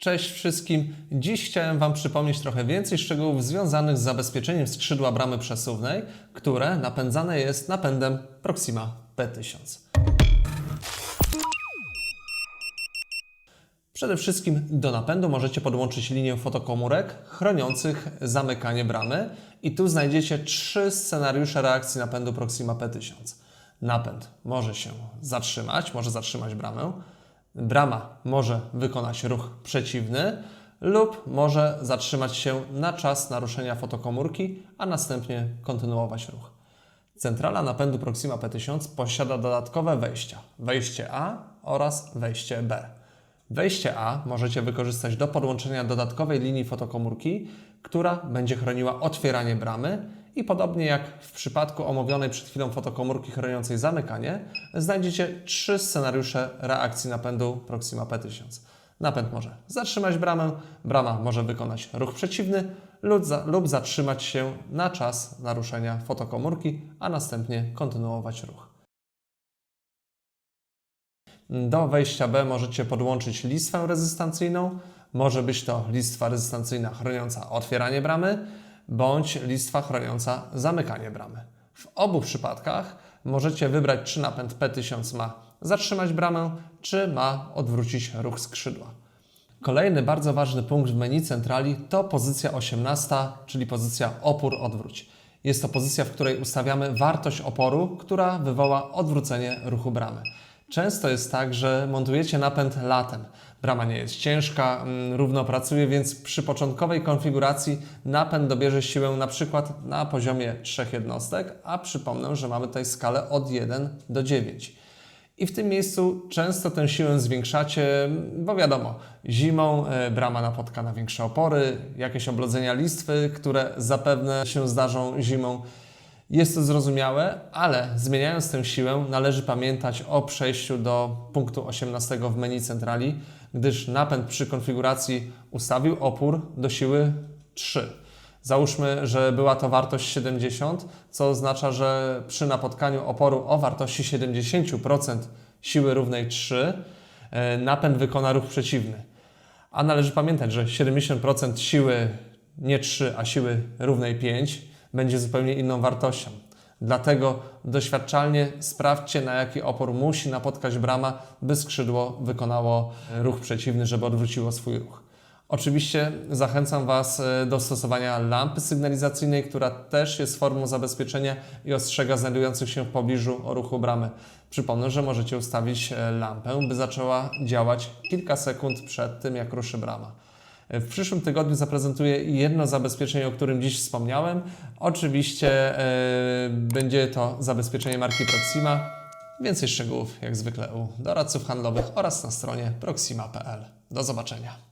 Cześć wszystkim. Dziś chciałem Wam przypomnieć trochę więcej szczegółów związanych z zabezpieczeniem skrzydła bramy przesuwnej, które napędzane jest napędem Proxima P1000. Przede wszystkim do napędu możecie podłączyć linię fotokomórek chroniących zamykanie bramy i tu znajdziecie trzy scenariusze reakcji napędu Proxima P1000. Napęd może się zatrzymać, może zatrzymać bramę. Brama może wykonać ruch przeciwny lub może zatrzymać się na czas naruszenia fotokomórki, a następnie kontynuować ruch. Centrala napędu Proxima P1000 posiada dodatkowe wejścia: wejście A oraz wejście B. Wejście A możecie wykorzystać do podłączenia dodatkowej linii fotokomórki, która będzie chroniła otwieranie bramy i podobnie jak w przypadku omówionej przed chwilą fotokomórki chroniącej zamykanie, znajdziecie trzy scenariusze reakcji napędu Proxima P1000. Napęd może zatrzymać bramę, brama może wykonać ruch przeciwny lub, za, lub zatrzymać się na czas naruszenia fotokomórki, a następnie kontynuować ruch. Do wejścia B możecie podłączyć listwę rezystancyjną. Może być to listwa rezystancyjna chroniąca otwieranie bramy, bądź listwa chroniąca zamykanie bramy. W obu przypadkach możecie wybrać, czy napęd P1000 ma zatrzymać bramę, czy ma odwrócić ruch skrzydła. Kolejny bardzo ważny punkt w menu centrali to pozycja 18, czyli pozycja opór odwróć. Jest to pozycja, w której ustawiamy wartość oporu, która wywoła odwrócenie ruchu bramy. Często jest tak, że montujecie napęd latem. Brama nie jest ciężka, mm, równo pracuje, więc przy początkowej konfiguracji napęd dobierze siłę na przykład na poziomie 3 jednostek, a przypomnę, że mamy tutaj skalę od 1 do 9. I w tym miejscu często tę siłę zwiększacie, bo wiadomo, zimą e, brama napotka na większe opory, jakieś oblodzenia listwy, które zapewne się zdarzą zimą. Jest to zrozumiałe, ale zmieniając tę siłę, należy pamiętać o przejściu do punktu 18 w menu centrali, gdyż napęd przy konfiguracji ustawił opór do siły 3. Załóżmy, że była to wartość 70, co oznacza, że przy napotkaniu oporu o wartości 70% siły równej 3 e, napęd wykona ruch przeciwny. A należy pamiętać, że 70% siły nie 3, a siły równej 5 będzie zupełnie inną wartością. Dlatego doświadczalnie sprawdźcie, na jaki opór musi napotkać brama, by skrzydło wykonało ruch przeciwny, żeby odwróciło swój ruch. Oczywiście zachęcam Was e, do stosowania lampy sygnalizacyjnej, która też jest formą zabezpieczenia i ostrzega znajdujących się w pobliżu o ruchu bramy. Przypomnę, że możecie ustawić e, lampę, by zaczęła działać kilka sekund przed tym, jak ruszy brama. W przyszłym tygodniu zaprezentuję jedno zabezpieczenie, o którym dziś wspomniałem. Oczywiście e, będzie to zabezpieczenie marki Proxima. Więcej szczegółów jak zwykle u doradców handlowych oraz na stronie proxima.pl. Do zobaczenia.